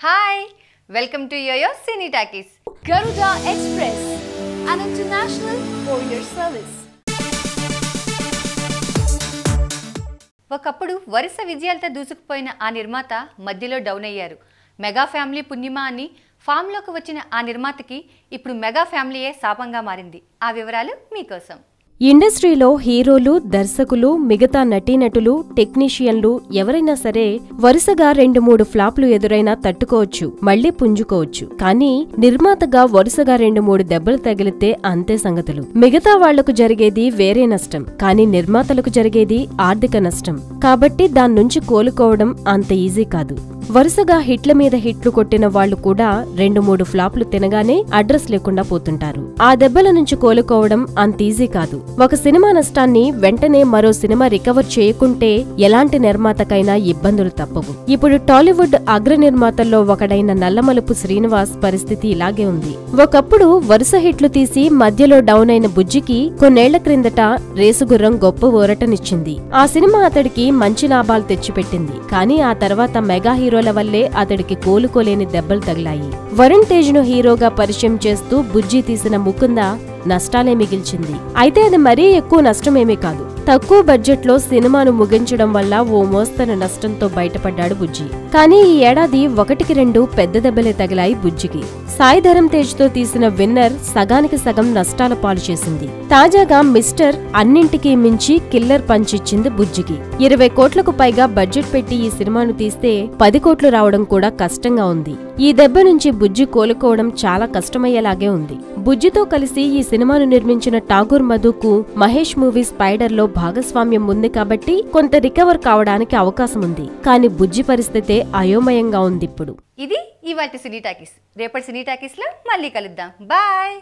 Hi welcome to Yoyo cine talkies Garuda express an international courier service ఒకప్పుడు వరుస విజయాలతో దూసుకుపోయిన ఆ నిర్మాత మధ్యలో డౌన్ అయ్యారు. మెగా ఫ్యామిలీ పుణ్యమా అని ఫామ్లోకి వచ్చిన ఆ నిర్మాతకి ఇప్పుడు మెగా ఫ్యామిలీయే శాపంగా మారింది. ఆ వివరాలు మీకోసం. ఇండస్ట్రీలో హీరోలు దర్శకులు మిగతా నటీనటులు టెక్నీషియన్లు ఎవరైనా సరే వరుసగా రెండు మూడు ఫ్లాప్లు ఎదురైనా తట్టుకోవచ్చు మళ్ళీ పుంజుకోవచ్చు. కానీ నిర్మాతగా వరుసగా రెండు మూడు దెబ్బలు తగిలితే అంతే సంగతులు. మిగతా వాళ్ళకు జరిగేది వేరే నష్టం కానీ నిర్మాతలకు జరిగేది ఆర్థిక నష్టం. కాబట్టి దాన్నుంచి కోలుకోవడం అంత ఈజీ కాదు. వరుసగా హిట్ల మీద హిట్లు కొట్టిన వాళ్ళు కూడా రెండు మూడు ఫ్లాప్లు తినగానే అడ్రస్ లేకుండా పోతుంటారు. ఆ దెబ్బల నుంచి కోలుకోవడం అంత ఈజీ కాదు. ఒక సినిమా నష్టాన్ని వెంటనే మరో సినిమా రికవర్ చేయకుంటే ఎలాంటి నిర్మాతకైనా ఇబ్బందులు తప్పవు. ఇప్పుడు టాలీవుడ్ అగ్ర నిర్మాతల్లో ఒకడైన నల్లమలుపు శ్రీనివాస్ పరిస్థితి ఇలాగే ఉంది. ఒకప్పుడు వరుస హిట్లు తీసి మధ్యలో డౌన్ అయిన బుజ్జికి కొన్నేళ్ళ క్రిందట రేసుగుర్రం గొప్ప ఊరటనిచ్చింది. ఆ సినిమా అతడికి మంచి లాభాలు తెచ్చిపెట్టింది. కానీ ఆ తర్వాత మెగా హీరోల వల్లే అతడికి కోలుకోలేని దెబ్బలు తగిలాయి. వరుణ్ తేజ్ను హీరోగా పరిచయం చేస్తూ బుజ్జి తీసిన ముకుంద నష్టాలే మిగిల్చింది. అయితే అది మరీ ఎక్కువ నష్టమేమీ కాదు. తక్కువ బడ్జెట్లో సినిమాను ముగించడం వల్ల ఓ మోస్తరు నష్టంతో బయటపడ్డాడు బుజ్జి. కానీ ఈ ఏడాది ఒకటికి రెండు పెద్ద దెబ్బలే తగిలాయి బుజ్జికి. సాయి ధరమ్ తేజ్తో తీసిన విన్నర్ సగానికి సగం నష్టాల పాలు చేసింది. తాజాగా మిస్టర్ అన్నింటికీ మించి కిల్లర్ పంచిచ్చింది బుజ్జికి ఇరవై కోట్లకు పైగా బడ్జెట్ పెట్టి ఈ సినిమాను తీస్తే పది కోట్లు రావడం కూడా కష్టంగా ఉంది. ఈ దెబ్బ నుంచి బుజ్జి కోలుకోవడం చాలా కష్టమయ్యేలాగే ఉంది. బుజ్జితో కలిసి ఈ సినిమాను నిర్మించిన ఠాగూర్ మధుకు మహేష్ మూవీ స్పైడర్లో భాగస్వామ్యం ఉంది కాబట్టి కొంత రికవర్ కావడానికి అవకాశం ఉంది. కానీ బుజ్జి పరిస్థితే అయోమయంగా ఉంది ఇప్పుడు ఇది ఇవాళ సినీ టాకీస్. రేపటి సినీ టాకీస్లో మళ్ళీ కలుద్దాం. బాయ్!